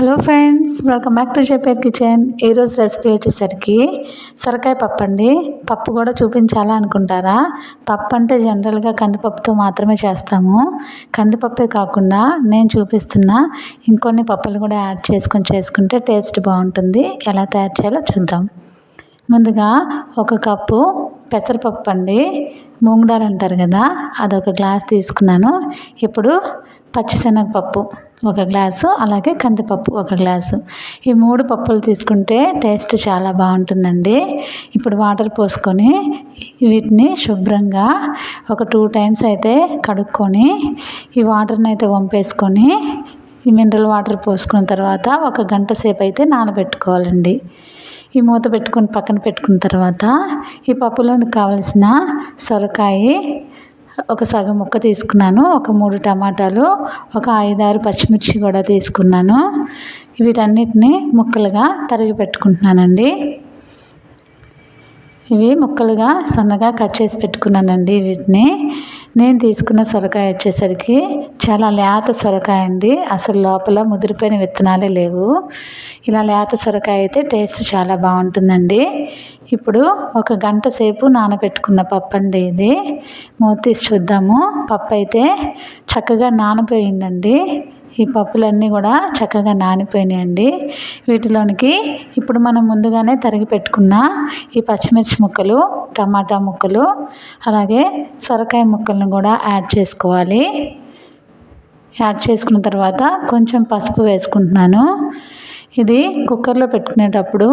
Hello friends welcome back to చెప్పేర్ kitchen. ఈరోజు recipe వచ్చేసరికి సొరకాయ పప్పు అండి. పప్పు కూడా చూపించాలా అనుకుంటారా? పప్పు అంటే జనరల్గా కందిపప్పుతో మాత్రమే చేస్తాము. కందిపప్పే కాకుండా నేను చూపిస్తున్న ఇంకొన్ని పప్పులు కూడా యాడ్ చేసుకొని చేసుకుంటే టేస్ట్ బాగుంటుంది. ఎలా తయారు చేయాలో చూద్దాం. ముందుగా ఒక కప్పు పెసరపప్పు అండి. మూంగడాలు అంటారు కదా అదొక గ్లాస్ తీసుకున్నాను. ఇప్పుడు పచ్చిశనగపప్పు ఒక గ్లాసు అలాగే కందిపప్పు ఒక గ్లాసు. ఈ మూడు పప్పులు తీసుకుంటే టేస్ట్ చాలా బాగుంటుందండి. ఇప్పుడు వాటర్ పోసుకొని వీటిని శుభ్రంగా ఒక టూ టైమ్స్ అయితే కడుక్కొని ఈ వాటర్ని అయితే వంపేసుకొని ఈ మినరల్ వాటర్ పోసుకున్న తర్వాత ఒక గంట సేపు అయితే నానబెట్టుకోవాలండి. ఈ మూత పెట్టుకొని పక్కన పెట్టుకున్న తర్వాత ఈ పప్పులోనికి కావలసిన సొరకాయ ఒక సగం ముక్క తీసుకున్నాను ఒక మూడు టమాటాలు ఒక ఐదారు పచ్చిమిర్చి కూడా తీసుకున్నాను. వీటన్నిటిని ముక్కలుగా తరిగి పెట్టుకుంటున్నానండి. ఇవి ముక్కలుగా సన్నగా కట్ చేసి పెట్టుకున్నానండి వీటిని. నేను తీసుకున్న సొరకాయ వచ్చేసరికి చాలా లేత సొరకాయ అండి. అసలు లోపల ముదిరిపోయిన విత్తనాలే లేవు. ఇలా లేత సొరకాయ అయితే టేస్ట్ చాలా బాగుంటుందండి. ఇప్పుడు ఒక గంట సేపు నానబెట్టుకున్న పప్పు అండి ఇది. మూత తీసి చూద్దాము. పప్పు అయితే చక్కగా నానపోయిందండి. ఈ పప్పులన్నీ కూడా చక్కగా నానిపోయినాయండి. వీటిలోనికి ఇప్పుడు మనం ముందుగానే తరిగి పెట్టుకున్న ఈ పచ్చిమిర్చి ముక్కలు టమాటా ముక్కలు అలాగే సొరకాయ ముక్కలను కూడా యాడ్ చేసుకోవాలి. యాడ్ చేసుకున్న తర్వాత కొంచెం పసుపు వేసుకుంటున్నాను. ఇది కుక్కర్లో పెట్టుకునేటప్పుడు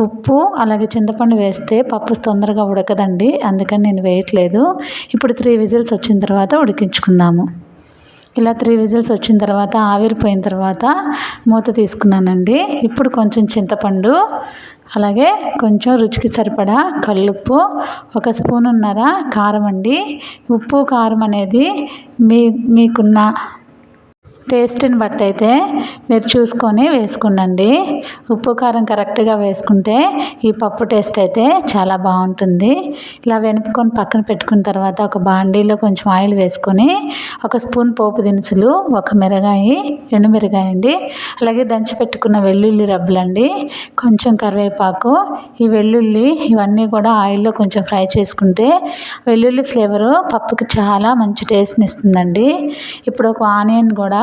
ఉప్పు అలాగే చింతపండు వేస్తే పప్పు తొందరగా ఉడకదండి. అందుకని నేను వేయట్లేదు. ఇప్పుడు త్రీ విజిల్స్ వచ్చిన తర్వాత ఉడికించుకుందాము. ఇలా త్రీ విజిల్స్ వచ్చిన తర్వాత ఆవిరిపోయిన తర్వాత మూత తీసుకున్నానండి. ఇప్పుడు కొంచెం చింతపండు అలాగే కొంచెం రుచికి సరిపడా కళ్ళుప్పు ఒక స్పూన్ ఉన్నర కారం అండి. ఉప్పు కారం అనేది మీ మీకున్న టేస్ట్ని బట్టి అయితే మీరు చూసుకొని వేసుకునండి. ఉప్పు కారం కరెక్ట్గా వేసుకుంటే ఈ పప్పు టేస్ట్ అయితే చాలా బాగుంటుంది. ఇలా వెనుపుకొని పక్కన పెట్టుకున్న తర్వాత ఒక బాండీలో కొంచెం ఆయిల్ వేసుకొని ఒక స్పూన్ పోపు దినుసులు ఒక మిరగాయి ఎండు మిరగాయ అండి అలాగే దంచి పెట్టుకున్న వెల్లుల్లి రబ్బలండి కొంచెం కరివేపాకు ఈ వెల్లుల్లి ఇవన్నీ కూడా ఆయిల్లో కొంచెం ఫ్రై చేసుకుంటే వెల్లుల్లి ఫ్లేవరు పప్పుకి చాలా మంచి టేస్ట్ని ఇస్తుందండి. ఇప్పుడు ఒక ఆనియన్ కూడా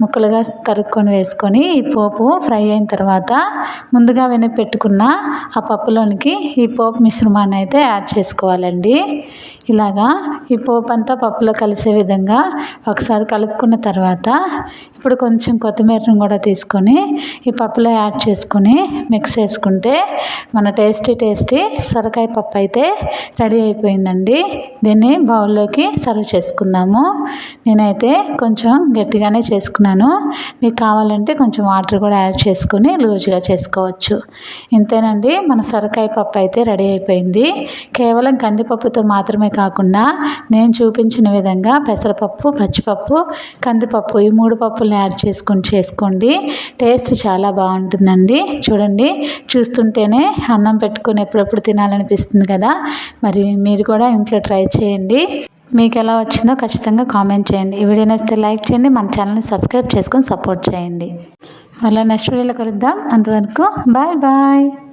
ముక్కలుగా తరుక్కొని వేసుకొని ఈ పోపు ఫ్రై అయిన తర్వాత ముందుగా వెనక పెట్టుకున్న ఆ పప్పులోనికి ఈ పోపు మిశ్రమాన్ని అయితే యాడ్ చేసుకోవాలండి. ఇలాగా ఈ పోపు అంతా పప్పులో కలిసే విధంగా ఒకసారి కలుపుకున్న తర్వాత ఇప్పుడు కొంచెం కొత్తిమీరను కూడా తీసుకొని ఈ పప్పులో యాడ్ చేసుకొని మిక్స్ చేసుకుంటే మన టేస్టీ టేస్టీ సొరకాయ పప్పు అయితే రెడీ అయిపోయిందండి. దీన్ని బౌల్లోకి సర్వ్ చేసుకుందాము. నేనైతే కొంచెం గట్టిగానే చేసుకున్నాను. మీకు కావాలంటే కొంచెం వాటర్ కూడా యాడ్ చేసుకొని లూజ్గా చేసుకోవచ్చు. ఇంతేనండి మన సొరకాయ పప్పు అయితే రెడీ అయిపోయింది. కేవలం కందిపప్పుతో మాత్రమే కాకుండా నేను చూపించిన విధంగా పెసరపప్పు పచ్చిపప్పు కందిపప్పు ఈ మూడు పప్పులను యాడ్ చేసుకొని చేసుకోండి. టేస్ట్ చాలా బాగుంటుందండి. చూడండి చూస్తుంటేనే అన్నం పెట్టుకొని ఎప్పుడెప్పుడు తినాలనిపిస్తుంది కదా. మరి మీరు కూడా ఇంట్లో ట్రై చేయండి. మీకు ఎలా వచ్చిందో ఖచ్చితంగా కామెంట్ చేయండి. ఈ వీడియో నచ్చితే లైక్ చేయండి. మన ఛానల్ని సబ్స్క్రైబ్ చేసుకొని సపోర్ట్ చేయండి. మళ్ళీ నెక్స్ట్ వీడియోలో కలుద్దాం. అంతవరకు బాయ్ బాయ్.